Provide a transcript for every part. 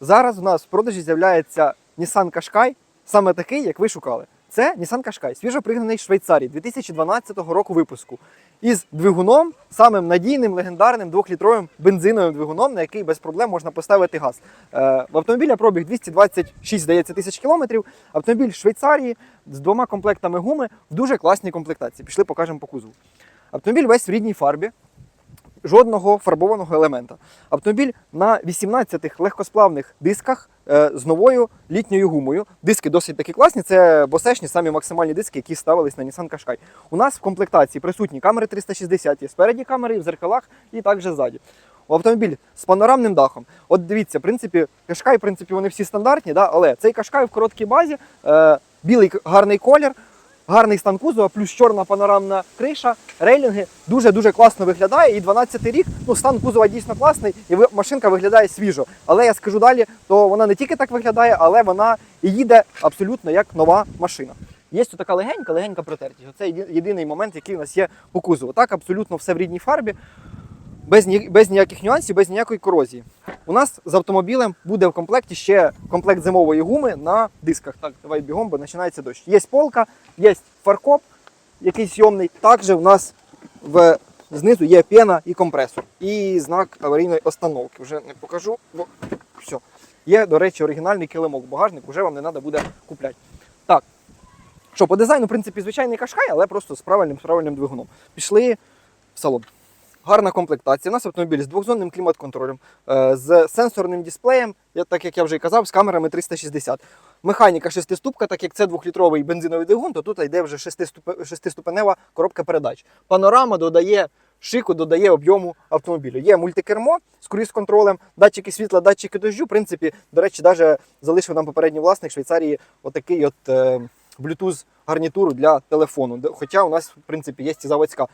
Зараз у нас в продажі з'являється Nissan Qashqai, саме такий, як ви шукали. Це Nissan Qashqai, свіжопригнаний Швейцарії 2012 року випуску. Із двигуном, самим надійним, легендарним двохлітровим бензиновим двигуном, на який без проблем можна поставити газ. Е, в автомобіля пробіг 226, здається, тисяч кілометрів. Автомобіль Швейцарії з двома комплектами гуми в дуже класній комплектації. Пішли, покажемо по кузову. Автомобіль весь в рідній фарбі, жодного фарбованого елемента. Автомобіль на 18 легкосплавних дисках е, з новою літньою гумою. Диски досить таки класні. Це босешні, самі максимальні диски, які ставились на Nissan Qashqai. У нас в комплектації присутні камери 360, є спереді камери, в зеркалах і також ззаді. Автомобіль з панорамним дахом. От дивіться, в принципі, Qashqai, в принципі, вони всі стандартні, да? але цей Qashqai в короткій базі, е, білий гарний колір, гарний стан кузова, плюс чорна панорамна криша, рейлінги дуже-дуже класно виглядає. І 12 рік, ну стан кузова дійсно класний, і машинка виглядає свіжо. Але я скажу далі, то вона не тільки так виглядає, але вона і їде абсолютно як нова машина. Є така легенька, легенька протертість. Це єдиний момент, який у нас є по кузову. Так, абсолютно все в рідній фарбі, без ніяких нюансів, без ніякої корозії. У нас з автомобілем буде в комплекті ще комплект зимової гуми на дисках. Так, давай бігом, бо починається дощ. Є полка, є фаркоп, якийсь сйомний. Також у нас в, знизу є пена і компресор. І знак аварійної остановки. Вже не покажу, бо все. Є, до речі, оригінальний килимок багажник, вже вам не треба буде купляти. Так. Що, по дизайну, в принципі, звичайний кашкай, але просто з правильним, з правильним двигуном. Пішли в салон. Гарна комплектація. У нас автомобіль з двохзонним клімат-контролем, е, з сенсорним дисплеєм, так як я вже і казав, з камерами 360. Механіка шестиступка, так як це двохлітровий бензиновий двигун, то тут йде вже шестиступе- шестиступенева коробка передач. Панорама додає шику, додає об'єму автомобілю. Є мультикермо з круїз-контролем, датчики світла, датчики дождю. В принципі, до речі, навіть залишив нам попередній власник Швейцарії отакий от. Bluetooth гарнітуру для телефону. Хоча у нас, в принципі, є заводська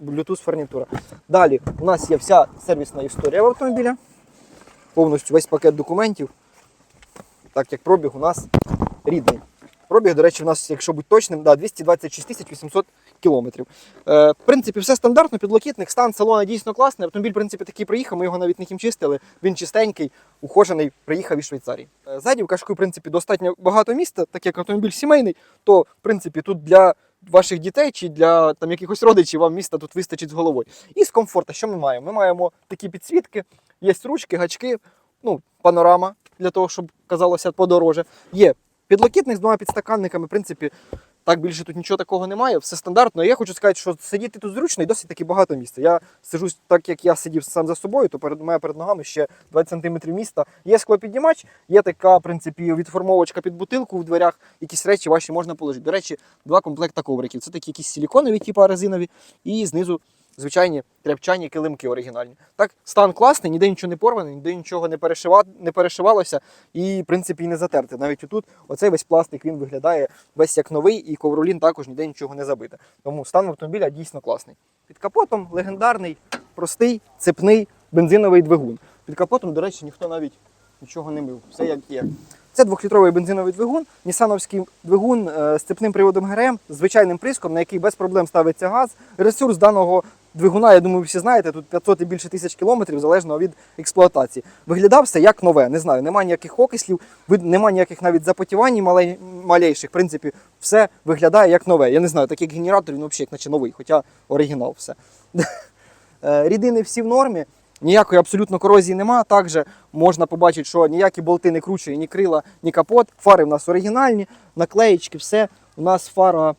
Bluetooth-фарнітура. Далі у нас є вся сервісна історія в автомобіля. Повністю весь пакет документів. Так як пробіг у нас рідний. Пробіг, до речі, у нас, якщо бути точним, да, 226 тисяч 800 кілометрів. Е, в принципі, все стандартно, підлокітник, стан салона дійсно класний. Автомобіль, в принципі, такий приїхав, ми його навіть не хімчистили. Він чистенький, ухожений, приїхав із Швейцарії. Е, Ззаді в кашку, в принципі, достатньо багато місця, так як автомобіль сімейний, то в принципі тут для ваших дітей чи для там якихось родичів вам міста тут вистачить з головою. І з комфорту, що ми маємо? Ми маємо такі підсвітки, є ручки, гачки, ну, панорама для того, щоб казалося подороже. Є підлокітник з двома підстаканниками, в принципі. Так більше тут нічого такого немає, все стандартно. Я хочу сказати, що сидіти тут зручно і досить таки багато місця. Я сиджу так, як я сидів сам за собою, то перед мене перед ногами ще 20 см міста. Є склопіднімач, є така, в принципі, відформовочка під бутилку в дверях, якісь речі ваші можна положити. До речі, два комплекта ковриків. Це такі якісь силіконові, типу резинові, і знизу звичайні тряпчані килимки оригінальні. Так, стан класний, ніде нічого не порваний, ніде нічого не, перешива, не перешивалося і, в принципі, і не затерте. Навіть отут оцей весь пластик він виглядає весь як новий, і ковролін також ніде нічого не забите. Тому стан автомобіля дійсно класний. Під капотом легендарний, простий, цепний бензиновий двигун. Під капотом, до речі, ніхто навіть нічого не мив. Все як є. Це двохлітровий бензиновий двигун, нісановський двигун е, з цепним приводом ГРМ, звичайним приском, на який без проблем ставиться газ. Ресурс даного двигуна, я думаю, всі знаєте, тут 500 і більше тисяч кілометрів залежно від експлуатації. Виглядав все як нове. Не знаю, немає ніяких окислів, немає ніяких навіть запотівань малей- малейших. В принципі, все виглядає як нове. Я не знаю, так як генератор, він взагалі як наче новий, хоча оригінал все. Е, Рідини всі в нормі. Ніякої абсолютно корозії нема. Також можна побачити, що ніякі болти не кручує, ні крила, ні капот. Фари в нас оригінальні, наклеїчки, все. У нас фара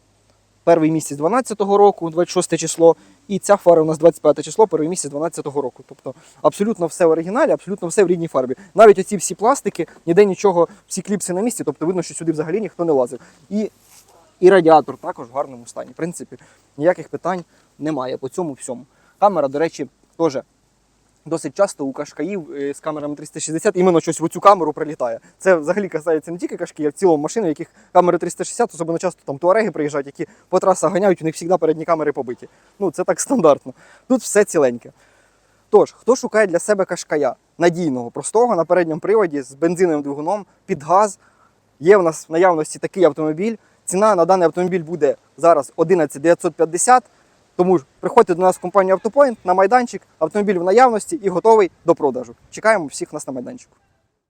перший місяць 12-го року, 26 число, і ця фара у нас 25 число, перший місяць 12-го року. Тобто абсолютно все в оригіналі, абсолютно все в рідній фарбі. Навіть оці всі пластики, ніде нічого, всі кліпси на місці, тобто видно, що сюди взагалі ніхто не лазив. І, і радіатор також в гарному стані. В принципі, ніяких питань немає по цьому всьому. Камера, до речі, теж досить часто у кашкаїв е, з камерами 360 іменно щось в цю камеру прилітає. Це взагалі касається не тільки кашки, а в цілому машин, у яких камери 360, особливо часто там туареги приїжджають, які по трасах ганяють, у них завжди передні камери побиті. Ну, це так стандартно. Тут все ціленьке. Тож, хто шукає для себе кашкая надійного, простого на передньому приводі з бензиновим двигуном під газ, є в нас в наявності такий автомобіль. Ціна на даний автомобіль буде зараз 11 950. Тому ж приходьте до нас в компанію Автопоінт на майданчик, автомобіль в наявності і готовий до продажу. Чекаємо всіх нас на майданчику.